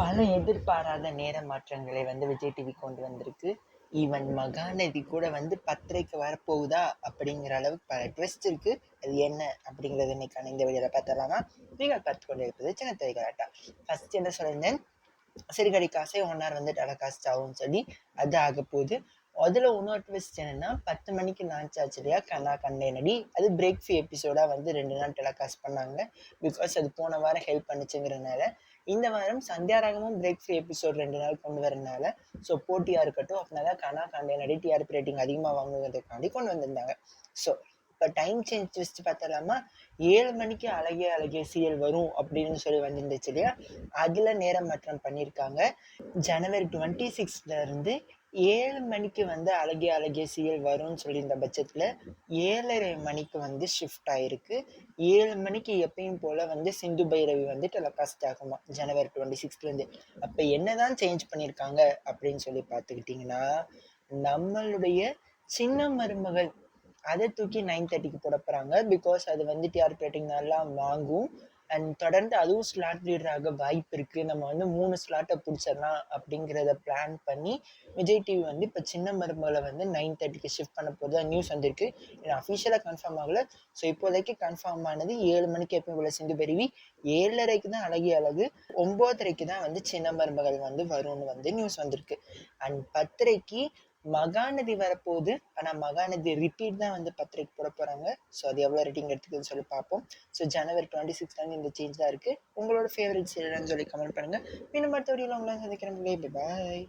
பல எதிர்பாராத நேர மாற்றங்களை வந்து விஜய் டிவி கொண்டு வந்திருக்கு. ஈவன் மகாநதி கூட வந்து பத்திரைக்கு வரப்போகுதா அப்படிங்கிற அளவுக்கு பல ட்விஸ்ட் இருக்கு. அது என்ன அப்படிங்கிறது இன்னைக்கான இந்த வீடியோவில் பார்த்தலாமா நீங்கள் பார்த்து கொண்டு இருப்பது சின்ன திரைகளாட்டா ஃபர்ஸ்ட் என்ன சொல்லியிருந்தேன்? சிறுகடி காசை ஒன்னார் வந்து டலகாஸ்ட் ஆகும்னு சொல்லி அது ஆக போகுது அதில் இன்னொரு ட்விஸ்ட் என்னென்னா பத்து மணிக்கு லான்ச் ஆச்சு இல்லையா? கண்ணா கண்டே நடி அது பிரேக் ஃப்ரீ எபிசோடாக வந்து ரெண்டு நாள் டெலகாஸ்ட் பண்ணாங்க. பிகாஸ் அது போன வாரம் ஹெல்ப் பண்ணுச்சுங்கிறனால இந்த வாரம் சந்தியாராகமும் பிரேக் ஃப்ரீ எபிசோட் ரெண்டு நாள் கொண்டு வரனால ஸோ போட்டியாக இருக்கட்டும் அப்படின்னா கனா காண்டே நடி டிஆர்பி ரேட்டிங் அதிகமாக வாங்குவதற்காண்டி கொண்டு வந்திருந்தாங்க. ஸோ இப்போ டைம் சேஞ்ச் வச்சு பார்த்தலாமா ஏழு மணிக்கு அழகிய அழகிய சீரியல் வரும் அப்படின்னு சொல்லி வந்துருந்துச்சு இல்லையா? அதில் நேரம் மாற்றம் பண்ணியிருக்காங்க ஜனவரி டுவெண்ட்டி சிக்ஸ்லேருந்து ஏழு மணிக்கு வந்து அழகிய அழகிய சீரியல் வரும்னு சொல்லியிருந்த பட்சத்தில் ஏழரை மணிக்கு வந்து ஷிஃப்ட் ஆயிருக்கு. ஏழு மணிக்கு எப்பயும் போல் வந்து சிந்து பைரவி வந்து டெலகாஸ்ட் ஆகுமா? ஜனவரி டுவெண்ட்டி சிக்ஸ்த்லேருந்து அப்போ என்னதான் சேஞ்ச் பண்ணியிருக்காங்க அப்படின்னு சொல்லி பார்த்துக்கிட்டிங்கன்னா நம்மளுடைய சின்ன மருமகள் அதை தூக்கி நைன் தேர்ட்டிக்கு போட போகிறாங்க பிகாஸ் அது வந்து டிஆர்பி ரேட்டிங் நல்லா வாங்கும். அண்ட் தொடர்ந்து அதுவும் ஸ்லாட் லீடர் ஆக வாய்ப்பு இருக்குது நம்ம வந்து மூணு ஸ்லாட்டை பிடிச்சிடலாம் அப்படிங்கிறத பிளான் பண்ணி விஜய் டிவி வந்து இப்போ சின்ன மருமகளை வந்து நைன் தேர்ட்டிக்கு ஷிஃப்ட் பண்ண போகிறதா நியூஸ் வந்திருக்கு. ஏன்னா அஃபிஷியலாக கன்ஃபார்ம் ஆகலை. ஸோ இப்போதைக்கு கன்ஃபார்ம் ஆனது ஏழு மணிக்கு எப்பயும் போல சிந்து பெருவி. ஏழரைக்கு தான் அழகிய அழகு. ஒம்போதரைக்கு தான் வந்து சின்ன மருமகள் வந்து வரும்னு வந்து நியூஸ் வந்திருக்கு. அண்ட் பத்தரைக்கு மகாநதி வரப்போகுது. ஆனால் மகாநதி ரிப்பீட் தான் வந்து பத்திரிக்கை போட போகிறாங்க ஸோ அது எவ்வளோ ரேட்டிங் எடுத்துக்குன்னு சொல்லி பார்ப்போம். ஸோ ஜனவரி டுவெண்ட்டி சிக்ஸ்லேருந்து இந்த சேஞ்ச் தான் இருக்குது உங்களோட ஃபேவரட் சீரியல்னு சொல்லி கமெண்ட் பண்ணுங்கள் இன்னும் அடுத்த வீடியோவில் உங்களை சந்திக்கிறேன். பாய்